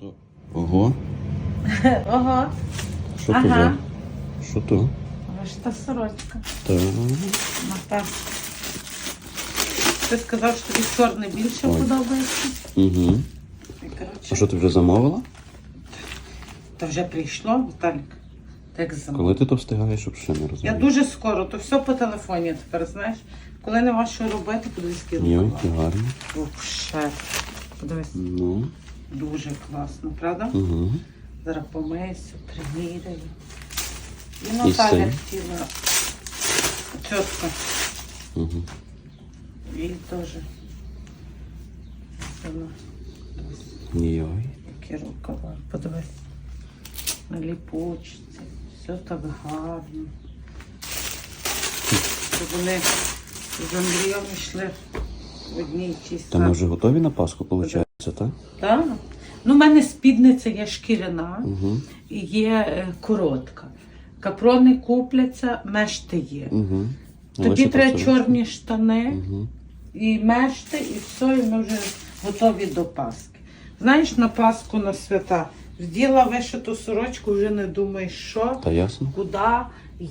то? Ого, Ого, що Ага. то за? Що то? та сорочка. Та, Мата. Ти сказав, що тобі чорний більше Ой. подобається. угу. І, А що ти вже замовила? то вже прийшло, Віталік. Так замовив. Коли ти то встигаєш, щоб ще не Я розумію? дуже скоро, то все по телефоні тепер, знаєш. Коли нема що робити, подивись, які Йой, які гарні. Вообще. Подивись, Ну, дуже класно, правда? угу. Зараз помиюся, приміряю. І І Наталя син. хотіла чітко. Угу. І теж. Йой. Які рукава. Подивись. На ліпучці. Все так гарно. Щоб вони з Андрієм йшли в одній тій Та ми вже готові на Пасху, виходить, так? Так. Ну, в мене спідниця є шкіряна Угу. є е, коротка. Капрони купляться, мешти є. Угу. Тобі треба чорні штани Угу. і мешти, і все, і ми вже готові до Пасхи. Знаєш, на Пасху на свята вділа вишиту сорочку, вже не думаєш, що, Та ясно? куди,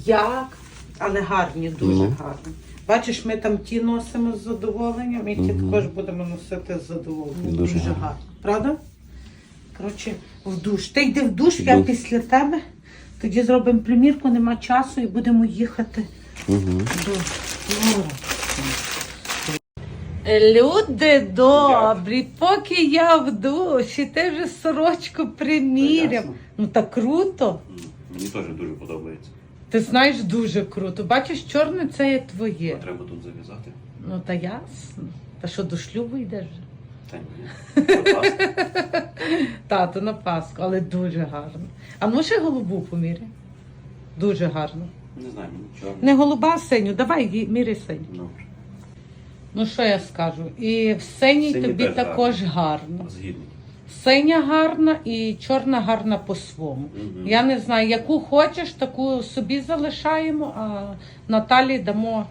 як, але гарні, дуже Ну. гарні. Бачиш, ми там ті носимо з задоволенням, і ті також будемо носити з задоволенням. Дуже Дуже, гарно. гарно. Правда? Коротше, в душ. Ти йди в душ, я Йду. після тебе. Тоді зробимо примірку, нема часу і будемо їхати Угу. до Лора. Люди добрі, поки я в душі, ти вже сорочку приміряв. ясно. Ну так круто. Мені теж дуже подобається. Ти знаєш, дуже круто. Бачиш, чорне це є твоє. А Треба тут зав'язати. Ну та ясно. Та що до шлюбу йдеш? Та ні. Тато на Пасху, але дуже гарно. А ну ще голубу поміряй. Дуже гарно. Не знаю, мені чорно. Не голуба, а синю. Давай міряй синю. Добре. Ну що я скажу? І в синій Синій тобі теж також гарно. Згідний. Синя гарна і чорна гарна по-своєму. Мгм. Я не знаю, яку хочеш, таку собі залишаємо, а Наталі дамо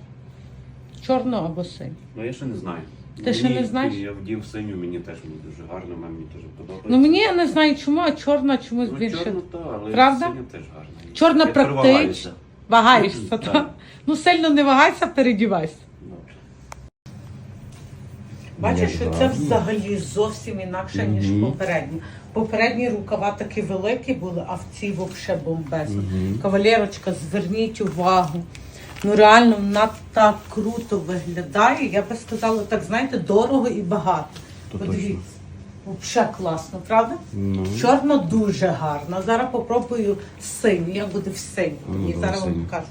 чорну або синю. Ну я ще не знаю. Ти ще не знаєш? Я вдів синю, мені теж мені дуже гарно, мені теж подобається. Ну мені я не знаю чому, а чорна чомусь Ну, більше. чорно, та, але Правда? синя теж гарна. Чорна Я перевагаюся. Вагаєшся, Так. так? Ну сильно не вагайся, передівайся. Бачиш, що це взагалі зовсім інакше, ніж попередні. Попередні рукава такі великі були, а в цій взагалі бомбезно. Мгм. Кавалерочка, зверніть увагу. Ну реально вона так круто виглядає. Я би сказала, так знаєте, дорого і багато. Подивіться. Взагалі класно, правда? Ну. Чорно дуже гарно. Зараз попробую синю. Я буду в синю. Ну, І зараз вам покажу.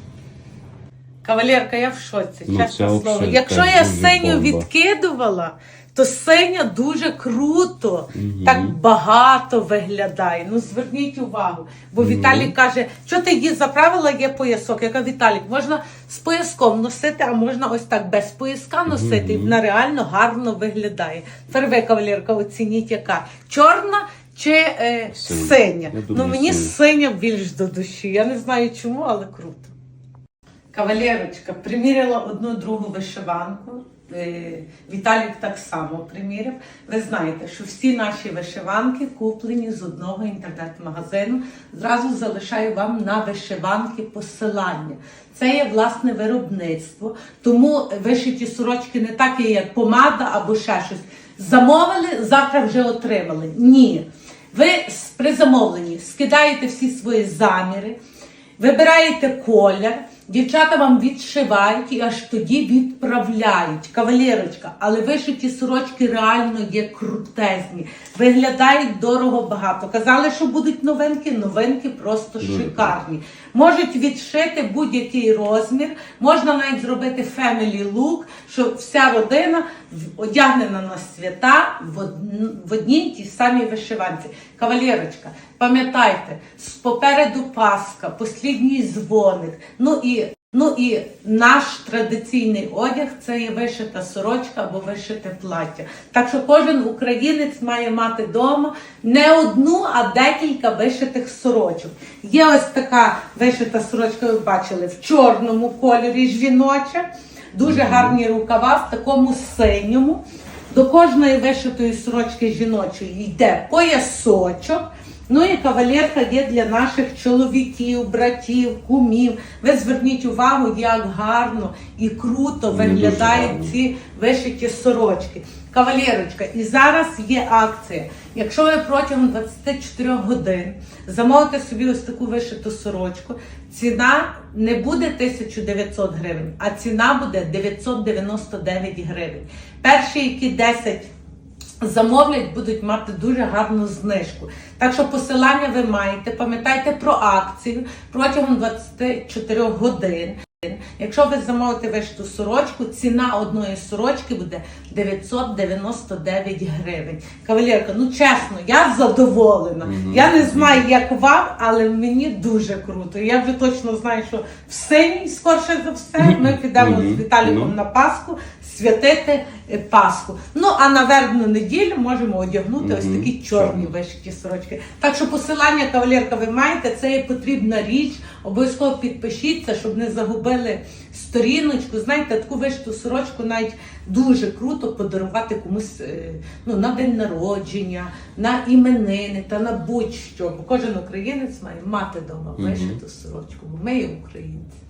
Кавалерка, я в шоці, Ну, чесне слово. взагалі Якщо так я дуже синю бомба. відкидувала, то синя дуже круто, Мгм. так багато виглядає. Ну зверніть увагу. Бо Ну. Віталій каже, що ти її заправила, є поясок. Я кажу, Віталік, можна з пояском носити, а можна ось так без пояска носити, і вона реально гарно виглядає. Тепер ви, кавалерка, оцініть, яка чорна. Чи е, Синя. синя? Я Ну мені синя. синя більш до душі. Я не знаю чому, але круто. Кавалерочка приміряла одну другу вишиванку. Е, Віталік так само приміряв. Ви знаєте, що всі наші вишиванки куплені з одного інтернет-магазину. Зразу залишаю вам на вишиванки посилання. Це є власне виробництво, тому вишиті сорочки не так є, як помада або ще щось. Замовили, завтра вже отримали. Ні. Ви при замовленні скидаєте всі свої заміри, Вибираєте колір, дівчата вам відшивають і аж тоді відправляють. Кавалерочка, але вишиті сорочки реально є крутезні. Виглядають дорого багато. Казали, що будуть новинки, новинки просто шикарні. Можуть відшити будь-який розмір, можна навіть зробити family look, що вся родина одягнена на свята в, одній тій самій вишиванці. Кавалерочка, пам'ятайте, попереду Пасха, послідній дзвоник. Ну і Ну і наш традиційний одяг це є вишита сорочка або вишите плаття. Так що кожен українець має мати вдома не одну, а декілька вишитих сорочок. Є ось така вишита сорочка, ви бачили, в чорному кольорі жіноча, дуже гарні рукава в такому синьому. До кожної вишитої сорочки жіночої йде поясочок. Ну і кавалерка є для наших чоловіків, братів, кумів. Ви зверніть увагу, як гарно і круто виглядають ці вишиті сорочки. Кавалерочка, і зараз є акція. Якщо ви протягом 24 годин замовите собі ось таку вишиту сорочку, ціна не буде 1900 гривень, а ціна буде 999 гривень. Перші, які 10 замовлять, будуть мати дуже гарну знижку. Так що посилання ви маєте. Пам'ятайте про акцію протягом 24 годин. Якщо ви замовите вишту сорочку, ціна одної сорочки буде 999 гривень. Кавалерка, ну чесно, я задоволена. Я не знаю, як вам, але мені дуже круто. Я вже точно знаю, що в синій, скорше за все, ми підемо Мгм. з Віталіком Ну. на Пасху святити е, Пасху. Ну а на вербну неділю можемо одягнути ось такі чорні вишиті сорочки. Так що посилання кавалерка ви маєте, це є потрібна річ. Обов'язково підпишіться, щоб не загубили сторіночку. Знаєте, таку вишиту сорочку навіть дуже круто подарувати комусь е, ну, на день народження, на іменини та на будь-що. Бо кожен українець має мати вдома вишиту сорочку, бо ми є українці.